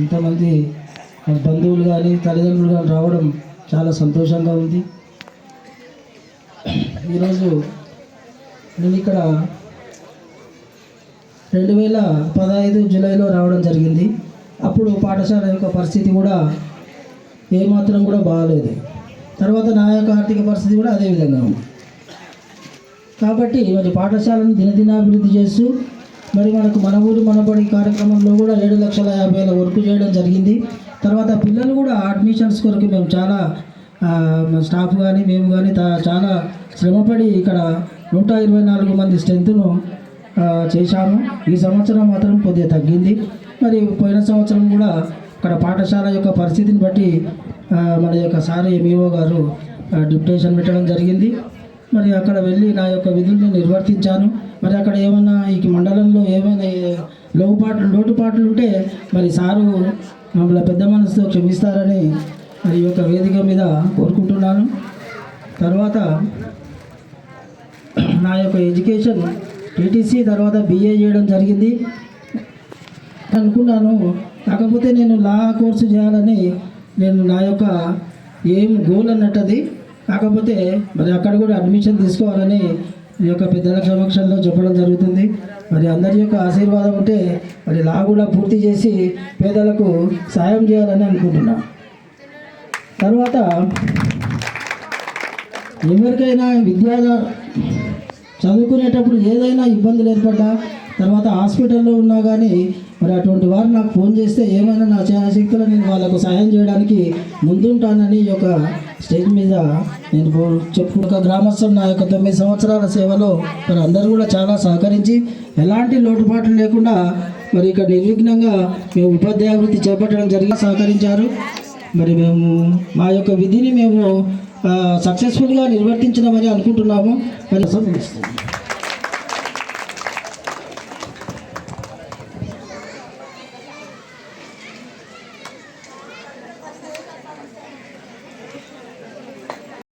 ఇంతమంది బంధువులు కానీ తల్లిదండ్రులు కానీ రావడం చాలా సంతోషంగా ఉంది. ఈరోజు నేను ఇక్కడ రెండు వేల పదహైదు జూలైలో రావడం జరిగింది. అప్పుడు పాఠశాల యొక్క పరిస్థితి కూడా ఏమాత్రం కూడా బాగాలేదు. తర్వాత నా యొక్క ఆర్థిక పరిస్థితి కూడా అదే విధంగా ఉంది. కాబట్టి మరి పాఠశాలను దినదినాభివృద్ధి చేస్తూ మరి మనకు మన ఊరు మనబడి కార్యక్రమంలో కూడా ఏడు లక్షల యాభై వేల వరకు చేయడం జరిగింది. తర్వాత పిల్లలు కూడా అడ్మిషన్స్ కొరకు మేము చాలా స్టాఫ్ కానీ మేము కానీ తా- చాలా శ్రమపడి ఇక్కడ నూట ఇరవై నాలుగు మంది స్ట్రెంత్ను చేశాము. ఈ సంవత్సరం మాత్రం కొద్దిగా తగ్గింది. మరి పోయిన సంవత్సరం కూడా ఇక్కడ పాఠశాల యొక్క పరిస్థితిని బట్టి మన యొక్క సార్ ఎంఈఓ గారు ఆ, డిప్యుటేషన్ పెట్టడం జరిగింది. మరి అక్కడ వెళ్ళి నా యొక్క విధుల్ని నిర్వర్తించాను. మరి అక్కడ ఏమన్నా ఈ మండలంలో ఏమైనా లోటుపాట్లు లోటుపాట్లు ఉంటే మరి సారు మమ్మల్ని పెద్ద మనసుతో క్షమిస్తారని మరి ఈ యొక్క వేదిక మీద కోరుకుంటున్నాను. తర్వాత నా యొక్క ఎడ్యుకేషన్ టీటీసీ తర్వాత బీఏ చేయడం జరిగింది. అనుకున్నాను కాకపోతే నేను లా కోర్సు చేయాలని నేను నా యొక్క ఏం గోల్ అన్నట్టది. కాకపోతే మరి అక్కడ కూడా అడ్మిషన్ తీసుకోవాలని ఈ యొక్క పెద్దల సమక్షంలో చెప్పడం జరుగుతుంది. మరి అందరి యొక్క ఆశీర్వాదం ఉంటే మరి లా కూడా పూర్తి చేసి పేదలకు సాయం చేయాలని అనుకుంటున్నా. తర్వాత ఎవరికైనా విద్యా చదువుకునేటప్పుడు ఏదైనా ఇబ్బందులు ఏర్పడ్డా తర్వాత హాస్పిటల్లో ఉన్నా కానీ మరి అటువంటి వారు నాకు ఫోన్ చేస్తే ఏమైనా నా శక్తిలో నేను వాళ్ళకు సహాయం చేయడానికి ముందుంటానని ఈ యొక్క స్టేజ్ మీద నేను చెప్పు ఒక గ్రామస్తులు నా యొక్క తొమ్మిది సంవత్సరాల సేవలో మరి అందరూ కూడా చాలా సహకరించి ఎలాంటి లోటుపాట్లు లేకుండా మరి ఇక్కడ నిర్విఘ్నంగా మేము ఉపాధ్యాయ చేపట్టడం జరిగి సహకరించారు. మరి మేము మా యొక్క విధిని మేము సక్సెస్ఫుల్గా నిర్వర్తించడం అని అనుకుంటున్నాము. మరి